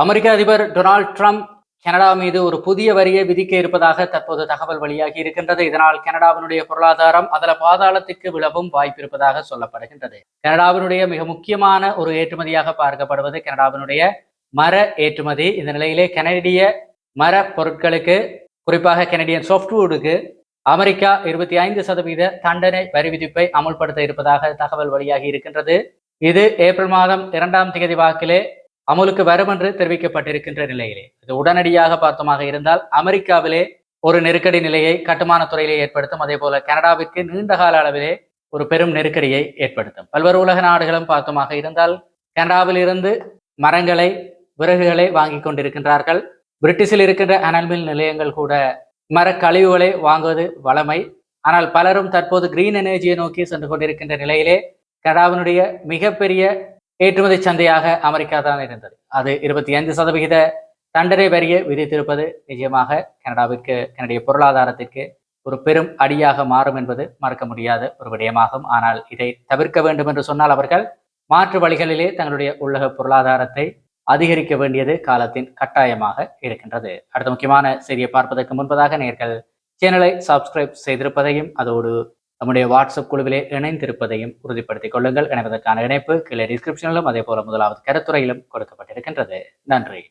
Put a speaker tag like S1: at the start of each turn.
S1: அமெரிக்க அதிபர் Donald Trump Canada மீது ஒரு புதிய வரியை விதிக்க இருப்பதாக தற்போது தகவல் வெளியாகி இருக்கின்றது. இதனால் கனடாவினுடைய பொருளாதாரம் அதில் பாதாளத்துக்கு விழவும் வாய்ப்பு இருப்பதாக சொல்லப்படுகின்றது. கனடாவினுடைய மிக முக்கியமான ஒரு ஏற்றுமதியாக பார்க்கப்படுவது கனடாவினுடைய மர ஏற்றுமதி. இந்த நிலையிலே கனடிய மர பொருட்களுக்கு குறிப்பாக கனடியன் சாஃப்ட்வுட்டுக்கு அமெரிக்கா இருபத்தி ஐந்து சதவீத தண்டனை வரி விதிப்பை அமுல்படுத்த இருப்பதாக தகவல் வெளியாகி இருக்கின்றது. இது ஏப்ரல் மாதம் இரண்டாம் தேதி வாக்கிலே அமுலுக்கு வரும் என்று தெரிவிக்கப்பட்டிருக்கின்ற நிலையிலே. இது உடனடியாக பார்த்தோமாக இருந்தால் அமெரிக்காவிலே ஒரு நெருக்கடி நிலையை கட்டுமான துறையிலே ஏற்படுத்தும். அதே போல கனடாவிற்கு நீண்ட கால அளவிலே ஒரு பெரும் நெருக்கடியை ஏற்படுத்தும். பல்வேறு உலக நாடுகளும் பார்த்தோமாக இருந்தால் கனடாவில் இருந்து மரங்களை விறகுகளை வாங்கி கொண்டிருக்கின்றார்கள். பிரிட்டிஷில் இருக்கின்ற அனல்மில் நிலையங்கள் கூட மரக்கழிவுகளை வாங்குவது வளமை ஆனால் பலரும் தற்போது கிரீன் எனர்ஜியை நோக்கி சென்று கொண்டிருக்கின்ற நிலையிலே கனடாவினுடைய மிகப்பெரிய ஏற்றுமதி சந்தையாக அமெரிக்கா தான் இருந்தது. அது இருபத்தி ஐந்து சதவிகித தண்டனை வரியை விதித்திருப்பது நிச்சயமாக கனடாவிற்கு கனடிய பொருளாதாரத்திற்கு ஒரு பெரும் அடியாக மாறும் என்பது மறக்க முடியாத ஒரு விடயமாகும். ஆனால் இதை தவிர்க்க வேண்டும் என்று சொன்னால் அவர்கள் மாற்று வழிகளிலே தங்களுடைய உலக பொருளாதாரத்தை அதிகரிக்க வேண்டியது காலத்தின் கட்டாயமாக இருக்கின்றது. அடுத்த முக்கியமான செய்தியை பார்ப்பதற்கு முன்பதாக நேர்கள் சேனலை சப்ஸ்கிரைப் செய்திருப்பதையும் அதோடு நம்முடைய வாட்ஸ்அப் குழுவிலே இணைந்திருப்பதையும் உறுதிப்படுத்திக் கொள்ளுங்கள். இணைவதற்கான இணைப்பு கீழே டிஸ்கிரிப்ஷனிலும் அதே போல முதலாவது கருத்துறையிலும் கொடுக்கப்பட்டிருக்கின்றது. நன்றி.